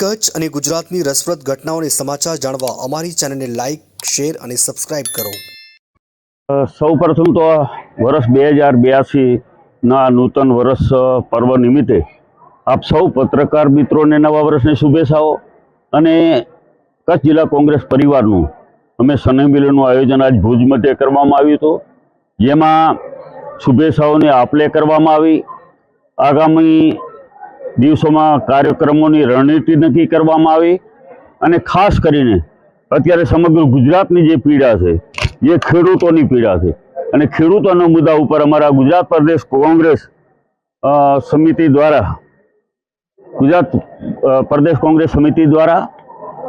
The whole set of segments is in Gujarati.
કચ્છ અને ગુજરાતની રસપ્રદ ઘટનાઓને સમાચાર જાણવા અમારી ચેનલને લાઇક શેર અને સબસ્ક્રાઇબ કરો. સૌ પ્રથમ તો વર્ષ બે હજાર બ્યાસીના નૂતન વર્ષ પર્વ નિમિત્તે આપ સૌ પત્રકાર મિત્રોને નવા વર્ષની શુભેચ્છાઓ અને કચ્છ જિલ્લા કોંગ્રેસ પરિવારનું અમે શનિ મિલનનું આયોજન આજ ભુજ મધ્યે કરવામાં આવ્યું હતું. જેમાં શુભેચ્છાઓની આપલે કરવામાં આવી. આગામી દિવસોમાં કાર્યક્રમોની રણનીતિ નક્કી કરવામાં આવી અને ખાસ કરીને અત્યારે સમગ્ર ગુજરાતની જે પીડા છે, જે ખેડૂતોની પીડા છે અને ખેડૂતોના મુદ્દા ઉપર અમારા ગુજરાત પ્રદેશ કોંગ્રેસ સમિતિ દ્વારા, ગુજરાત પ્રદેશ કોંગ્રેસ સમિતિ દ્વારા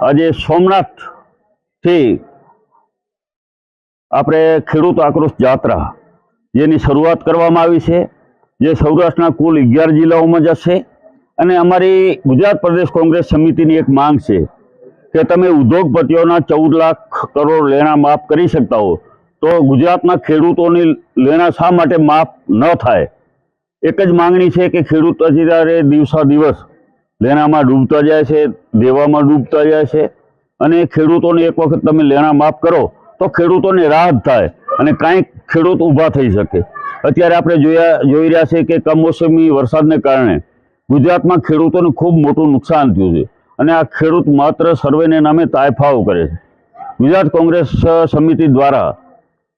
આજે સોમનાથથી આપણે ખેડૂત આક્રોશ જાત્રા જેની શરૂઆત કરવામાં આવી છે, જે સૌરાષ્ટ્રના કુલ અગિયાર જિલ્લાઓમાં જશે. અને અમારી ગુજરાત પ્રદેશ કોંગ્રેસ સમિતિની એક માંગ છે કે તમે ઉદ્યોગપતિઓના ચૌદ લાખ કરોડ લેણા માફ કરી શકતા હો. તો ગુજરાતના ખેડૂતોની લેણા શા માટે માફ ન થાય? એક જ માંગણી છે કે ખેડૂત અત્યારે દિવસા દિવસ લેણામાં ડૂબતા જાય છે, દેવામાં ડૂબતા જાય છે અને ખેડૂતોને એક વખત તમે લેણા માફ કરો તો ખેડૂતોને રાહત થાય અને કાંઈક ખેડૂત ઊભા થઈ શકે. અત્યારે આપણે જોયા, જોઈ રહ્યા છે કે કમોસમી વરસાદને કારણે ગુજરાતમાં ખેડૂતોને ખૂબ મોટું નુકસાન થયું છે અને આ ખેડૂત માત્ર સર્વેને નામે તાયફાઓ કરે છે. ગુજરાત કોંગ્રેસ સમિતિ દ્વારા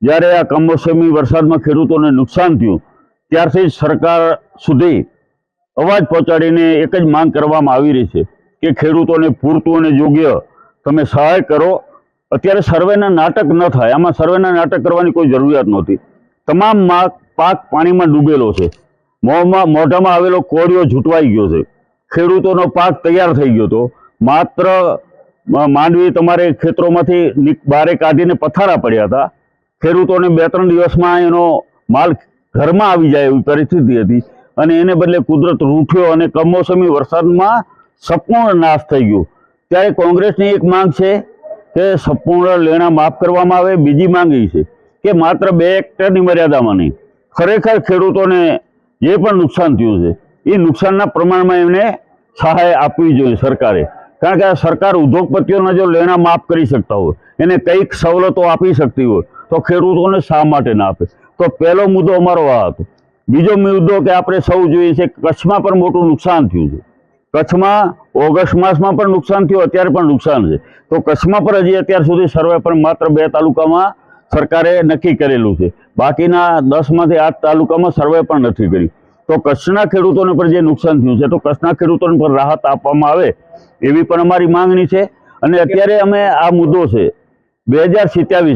જ્યારે આ કમોસમી વરસાદમાં ખેડૂતોને નુકસાન થયું, ત્યારથી સરકાર સુધી અવાજ પહોંચાડીને એક જ માંગ કરવામાં આવી રહી છે કે ખેડૂતોને પૂરતું અને યોગ્ય તમે સહાય કરો. અત્યારે સર્વેના નાટક ન થાય, આમાં સર્વેના નાટક કરવાની કોઈ જરૂરિયાત નહોતી. તમામ પાક પાણીમાં ડૂબેલો છે. મોંમાં મોઢામાં આવેલો કોળિયો ઝૂંટવાઈ ગયો છે. ખેડૂતોનો પાક તૈયાર થઈ ગયો હતો. માત્ર માંડવી તમારે ખેતરોમાંથી બારે કાઢીને પથારા પડ્યા હતા. ખેડૂતોને બે ત્રણ દિવસમાં એનો માલ ઘરમાં આવી જાય એવી પરિસ્થિતિ હતી. અને એને બદલે કુદરત રૂઠ્યો અને કમોસમી વરસાદમાં સંપૂર્ણ નાશ થઈ ગયો. ત્યારે કોંગ્રેસની એક માંગ છે કે સંપૂર્ણ લેણા માફ કરવામાં આવે. બીજી માંગ એ છે કે માત્ર બે હેક્ટરની મર્યાદામાં નહીં. ખરેખર ખેડૂતોને જે પણ નુકસાન થયું છે, એ નુકસાનના પ્રમાણમાં એમને સહાય આપવી જોઈએ સરકારે. કારણ કે આ સરકાર ઉદ્યોગપતિઓના જો લેણા માફ કરી શકતા હોય, એને કંઈક સવલતો આપી શકતી હોય, તો ખેડૂતોને શા માટે ના આપે? તો પહેલો મુદ્દો અમારો આ હતો. બીજો મુદ્દો કે આપણે સૌ જોઈએ છે કચ્છમાં પણ મોટું નુકસાન થયું છે. કચ્છમાં ઓગસ્ટ માસમાં પણ નુકસાન થયું, અત્યારે પણ નુકસાન છે. તો કચ્છમાં પણ હજી અત્યાર સુધી સર્વે પણ માત્ર બે તાલુકામાં સરકારે નક્કી કરેલું છે. બાકીના દસમાંથી આઠ તાલુકામાં સર્વે પણ નથી કર્યું. તો કચ્છના ખેડૂતોને પર જે નુકસાન થયું છે, તો કચ્છના ખેડૂતોને પર રાહત આપવામાં આવે એવી પણ અમારી માંગણી છે. અને અત્યારે અમે આ મુદ્દો છે, બે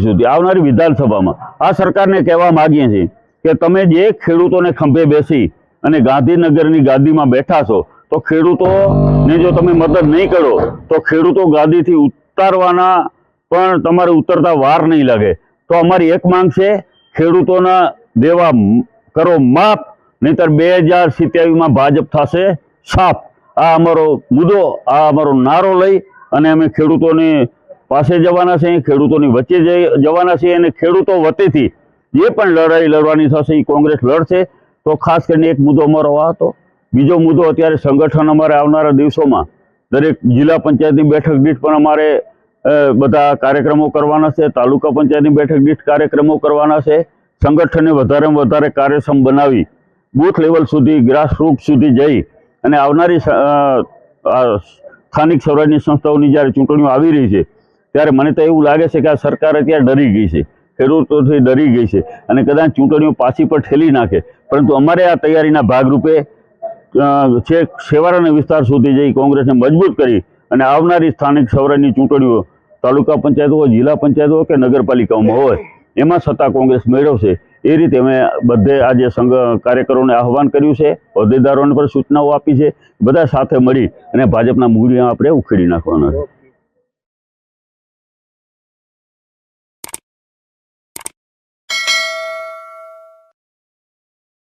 સુધી આવનારી વિધાનસભામાં આ સરકારને કહેવા માગીએ છીએ કે તમે જે ખેડૂતોને ખંભે બેસી અને ગાંધીનગરની ગાદીમાં બેઠા છો, તો ખેડૂતોને જો તમે મદદ નહીં કરો, તો ખેડૂતો ગાદીથી ઉતારવાના પણ તમારે ઉતરતા વાર નહીં લાગે. તો અમારી એક માંગ છે, ખેડૂતોના દેવા કરો માફ, નહીતર બે હજાર સિત્યાવીસમાં ભાજપ થશે સાફ. આ અમારો મુદ્દો, આ અમારો નારો લઈ અને અમે ખેડૂતોની પાસે જવાના છીએ, ખેડૂતોની વચ્ચે જવાના છીએ અને ખેડૂતો વતીથી જે પણ લડાઈ લડવાની થશે એ કોંગ્રેસ લડશે. તો ખાસ કરીને એક મુદ્દો અમારો આ હતો. બીજો મુદ્દો અત્યારે સંગઠન અમારે આવનારા દિવસોમાં દરેક જિલ્લા પંચાયતની બેઠક દીઠ પણ અમારે બધા કાર્યક્રમો કરવાના છે, તાલુકા પંચાયતની બેઠક દીઠ કાર્યક્રમો કરવાના છે, સંગઠનને વધારેમાં વધારે કાર્યક્ષમ બનાવી, બૂથ લેવલ સુધી, ગ્રાસરૂટ સુધી જઈ અને આવનારી સ્થાનિક સ્વરાજની સંસ્થાઓની જ્યારે ચૂંટણીઓ આવી રહી છે, ત્યારે મને તો એવું લાગે છે કે આ સરકાર અત્યારે ડરી ગઈ છે, ખેડૂતોથી ડરી ગઈ છે અને કદાચ ચૂંટણીઓ પાછી પર ઠેલી નાખે, પરંતુ અમારે આ તૈયારીના ભાગરૂપે છેક, છેવાડાના વિસ્તાર સુધી જઈ કોંગ્રેસને મજબૂત કરી અને આવનારી સ્થાનિક સ્વરાજની ચૂંટણીઓ તાલુકા પંચાયત હોય, જિલ્લા પંચાયત હોય કે નગરપાલિકાઓમાં હોય, એમાં સત્તા કોંગ્રેસ મેળવશે એ રીતે અમે બધે આજે સંઘ કાર્યકરોને આહવાન કર્યું છે, હોદ્દેદારોને પણ સૂચનાઓ આપી છે, બધા સાથે મળી અને ભાજપના મૂળિયા આપણે ઉખેડી નાખવાના છે.